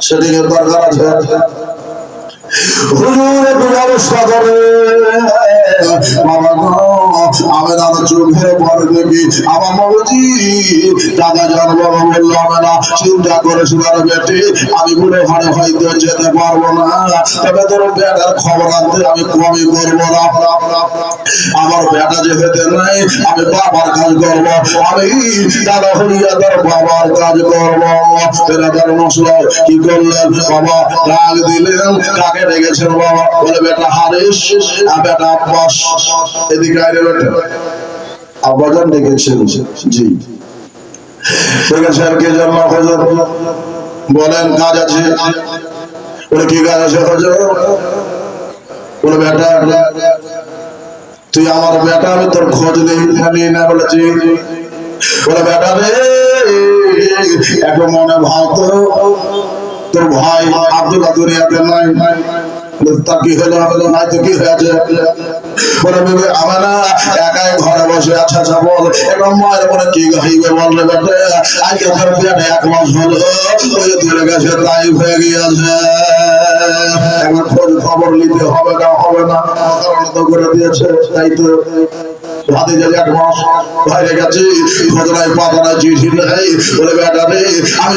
সেদিকে দরকার আছে হুজুর ব্যবস্থা করে। বাবা গো আমি দাদা চোখে পরে দেখি, আমার মগজি দাদা জান বাবা বলল না, চিন্তা করে শোনার বেটি, আমি বুড়ো ঘরে হয়তো যেতে পারব না। তবে তোর বেটার খবর আনতে আমি কমই করব না। আমার বেটা যে নাই, আমি বাবার কাজ করব। আমি দাদা হইয়া তোর বাবার কাজ করব। বেড়াদার মশলা কি করলেন? বাবা ডাক দিলেন, কাকে বাবা। বলে, বেটা, হারিস আর বেটা আব্বাস, এদিকে বেটা। জি। কে হজর বলেন, কাজ আছে। বলে, কি কাজ আছে হজর বলে, বেটা, তুই আমার বেটা, আমি তোর খোঁজ নেই, না বলেছি। বলে, বেটা রে, একটু মনে ভাব তো। তোর ভাই আব্দুল্লাহ দুনিয়াতে নাই। বলে, কি হলো নাই তো কি হয়েছে ঘরে বসে আচ্ছা আচ্ছা বল। বেটে? আজকে এক মাস হলো ধরে গেছে তাই হয়ে গিয়েছে। এখন খোঁজ খবর নিতে হবে না হবে না। তো করে দিয়েছে তাই তো হাতে যে এক মাস বাইরে নেই। বলে, বেটা রে, আমি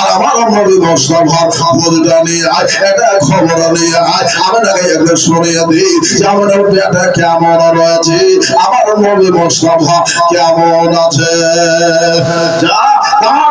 আর আমার নবী মোস্তফার খবরটা নিয়ে আয়, এটা খবর আমার বেটা কেমন রয়েছে কেমন আছে? যা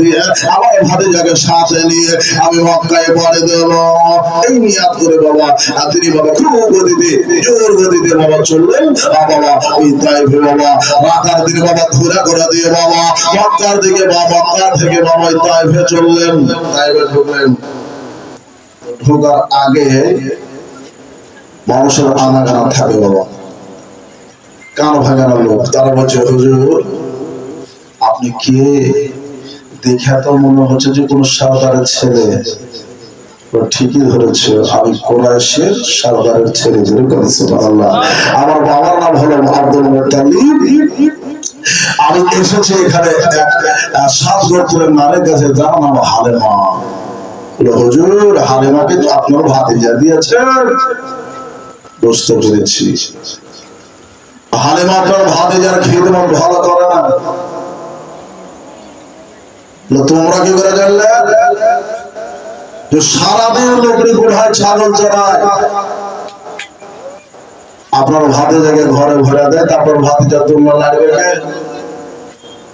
দিয়ে ভাতিজাকে সাথে নিয়ে আমি মক্কায় পরে দেব। এই করে বাবা, আর তিনি বাবা খুব গতিতে, জোর গতিতে বাবা চললেন। বাবা ওই তাইফে বাবা রাতার দিন বাবা ঘোরা করে দিয়ে বাবা, মক্কার দিকে বা মক্কা থেকে বাবা ওই তাইফে চললেন। তাইফে ঢুকলেন ঢোকার আগে মানুষের আনাগানা থাকে বাবা। কান ভাঙানো লোক, তারা বলছে, হুজুর, আপনি কে? দেখে তো মনে হচ্ছে যে কোনো সরকারের ছেলে। ঠিকই ধরেছে, আমি কোরআশের সরকারের ছেলে যেরকম সুবহানাল্লাহ। আমার বাবার নাম হলো আব্দুল মুত্তালিব। আমি এসেছি এখানে সাত গোত্রের নারের কাছে, যার নাম হালেমা। হুজুর, হালেমাকে তো আপনার ভাতিজা দিয়েছেন। বুঝতে পেরেছি হালেমা আপনার ভাতিজার খিদমত ভালো করে না? তোমরা কি করে জানলে সারাদিন লোকরি কোঠায় ছাগল চড়ায়? আপনার ভাতে যাকে ঘরে ভরে দেয়, তারপর ভাতে যা তোমরা লাগবে কে?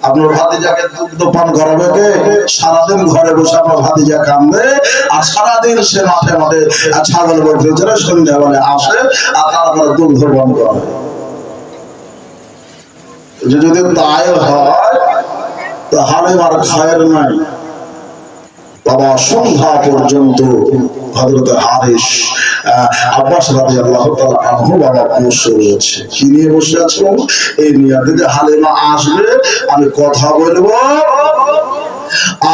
আপনার ভাতিজাকে দুগ্ধ পান করাবে কে? সারাদিন ঘরে বসে আপনার ভাতিজা কান্দে আর সারাদিন সে মাঠে মাঠে ছাগল বকরি চড়ে সন্ধ্যাবেলা আসে আর তারপরে দুগ্ধ পান করে। যদি তাই হয় তাহলে আর খায়ের নাই। বাবা সন্ধ্যা পর্যন্ত হযরত হারিস আব্বাস রাদিয়াল্লাহু আল্লাহ বাবা বসে রয়েছে। কি নিয়ে বসে আছো এই নিয়ে হালেমা আসবে, আমি কথা বলব।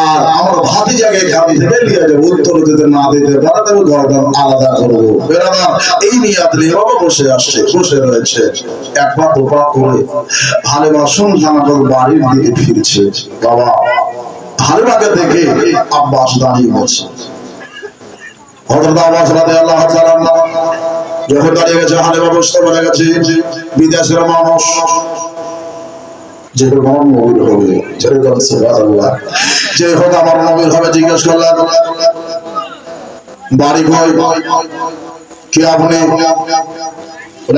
আর আমার ভাতিজাকে এখান থেকে নিয়ে যাব, উত্তর দিতে না দিতে পারে তবে আলাদা করব। বেরাদার এই নিয়াত নিয়ে বসে আসছে, বসে রয়েছে। এক পা দু করে হালিমা সন্ধ্যা নাগর বাড়ির দিকে ফিরছে। বাবা, হালিমাকে দেখে আব্বাস দাঁড়িয়ে গেছে। হযরত আব্বাস রাদিয়াল্লাহু তাআলা যখন দাঁড়িয়ে গেছে বলে গেছে, বিদেশের মানুষ যে আমার জিজ্ঞেস করলেন বাড়ি কই? কে আপনি?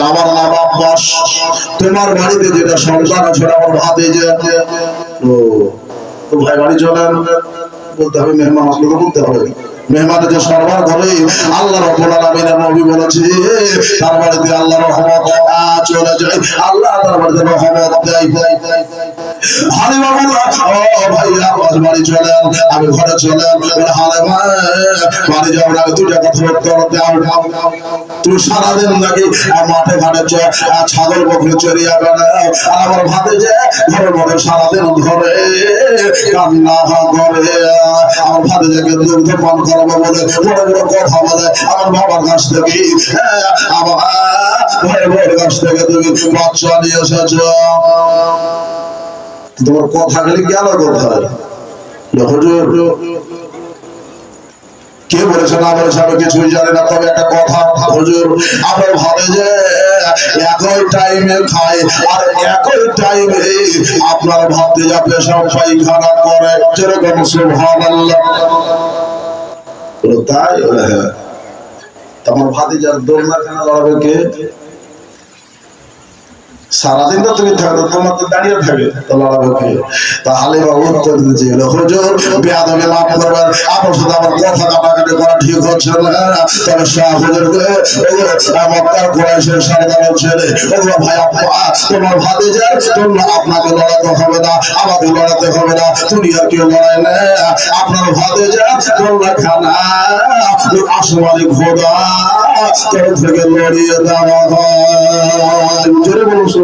আমার নাম আব্বাস। তোমার বাড়িতে যেটা সন্তান আছে আমার ভাতে যে ও ভাই বাড়ি চলেন। বলতে হবে, মেহমান আসলে তো বলতে হবে মেহমানে যে সরবার করে। আল্লাহ রব্বুল আলামিনের নবী বলেছে, তার বাড়িতে আল্লাহ রহমত চলে যায়। আল্লাহ তার বাড়িতে রহমত দেয়। ভাইয়া, আমার বাড়ি চলেন, আমি ঘরে চলেন হালিমা বাড়ি যাওয়ার আগে দুটা কথা উত্তর দাও তুই সারাদিন নাকি মাঠে ঘাটে ছাগল বকরি চড়িয়া আর আমার ভাতে যে ঘরে ঘরে সারাদিন ধরে কান্না করে। আমার ভাতে যাকে দুগ্ধ পান করাবো বলে বড় বড় কথা বলে, আমার বাবার কাছ থেকে আমার ভাই ভাইয়ের কাছ থেকে তুমি বাচ্চা নিয়ে এসেছ। তোমার কথা গেলে গেল কোথায় হুজুর কে বলেছে না বলেছে আমি কিছুই জানি না, তবে একটা কথা, হুজুর, আমরা ভাবে যে একই টাইমে খাই, আর একই টাইমে আপনার ভাবতে যা পেশাব পায়খানা করে, যেরকম সুবহানাল্লাহ। তাই? হ্যাঁ। তোমার ভাতি যার দোলনা কেন লড়াবে কে? সারাদিন তো তুমি থাকো, তোমার তো দাঁড়িয়ে থাকে তো লড়াবে তাহলে বাবু উত্তর দিতে এলো হুজুর, বেয়াদবে মাফ করবেন আপনার সাথে আমার কথা কাটাকাটি করা ঠিক হচ্ছে না। তবে শাহ মক্কার কোরআশের সরদারের ছেলে ওগুলো ভাই আপা তোমার ভাতে তোমরা আপনাকে লড়াতে হবে না, আমাকে লড়াতে হবে না কেউ লড়াই না। আপনার ভাতে যায় তোমরা খানা আসমানি তোর থেকে লড়িয়ে দেওয়া হয়। জোরে বলুন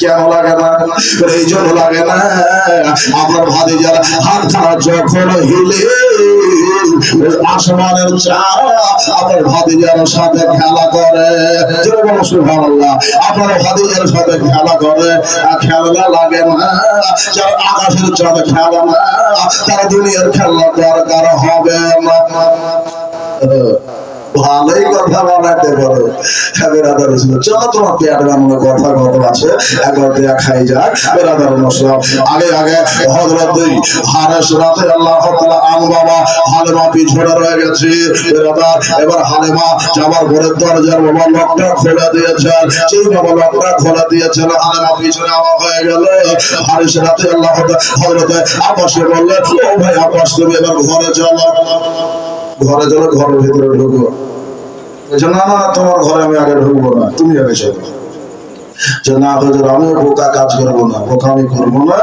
কেন লাগে না? এই জন্য লাগে না। আপনার ভাতিজার হাত খানা যখন হিলে, আসমানের চাপ আপনার ভাতিজার সাথে খেলা করে। যেরকম সুবহানাল্লাহ। আপনার ভাতিজার সাথে খেলা করে। খেলনা লাগে না। যার আকাশের চাঁদ খেলা না, তার দুনিয়ার খেলনা দরকার হবে না। ভালোই কথা বানাতে পারো। হ্যাঁ বেরাদার ছিল চলো তোমার পেয়ার বানানো কথা কত আছে? একবার দেয়া খাই যাক। বেরাদার মশলা আগে আগে হজরত হারেস রাতে আল্লাহ আন বাবা হালেমা পিছনে রয়ে গেছে। বেরাদার, এবার হালেমা যাবার ঘরের দরজার বাবা লকটা খুলে দিয়েছেন। সেই বাবা লকটা খুলে দিয়েছেন, হালেমা পিছনে আমার হয়ে গেল। হারেস রাতে আল্লাহ হজরত আব্বাসে বললেন, ও ভাই আব্বাস, তুমি এবার ঘরে চলো। ঘরে চলো ঘরের ভিতরে ঢুকো বলছে, না না না, তোমার ঘরে আমি আগে ঢুকবো না তুমি আগে চলো। যে না হুজুর আমি বোকা কাজ করব না বোকা আমি করব না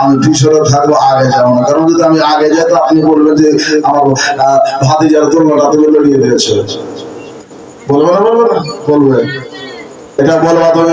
আমি পিছনে থাকব আগে যাব না। কারণ যদি আমি আগে যাই তো আপনি বলবেন যে আমার ভাতিজার তুলনাটা তুমি লড়িয়ে দিয়েছে। বলবে না বলবে না বলবে। এটা বলবা তুমি?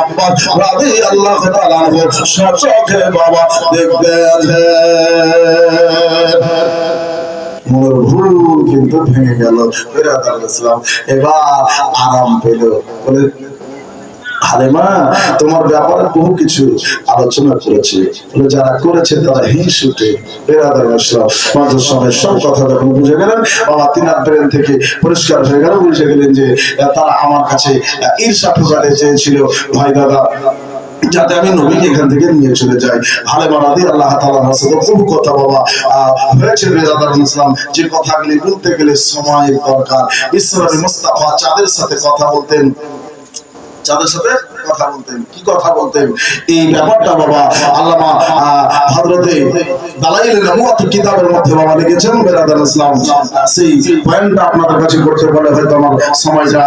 আব্বাস রাদিয়াল্লাহু তাআলা সচক্ষে বাবা দেখতে ভুল কিন্তু ভেঙে গেল। এবার আরাম পেল। বলে হালেমা তোমার ব্যাপারে বহু কিছু আলোচনা করেছে। যারা করেছে তারা হিংসুটে ইসলাম সময় সব কথা বুঝে গেলেন, বাবা তিনার ব্রেন থেকে পরিষ্কার হয়ে গেল, বুঝে গেলেন যে তারা আমার কাছে ঈর্ষা চেয়েছিল। ভাই দাদা, যাতে আমি নবীকে এখান থেকে নিয়ে চলে যাই। হালেমা আল্লাহ বহু কথা বাবা হয়েছে বেরাদার ইসলাম যে কথাগুলি বলতে গেলে সময়ের দরকার। বিশ্বনবী মুস্তাফা চাঁদের সাথে কথা বলতেন। চাঁদের সাথে কথা বলতেন কি কথা বলতেন এই ব্যাপারটা বাবা, আল্লামা হজরতে কিতাবের মধ্যে বাবা লিখেছেন, বেরাদার ইসলাম। সেই পয়েন্টটা আপনাদের কাছে করতে বলে হয়তো আমার সময়টা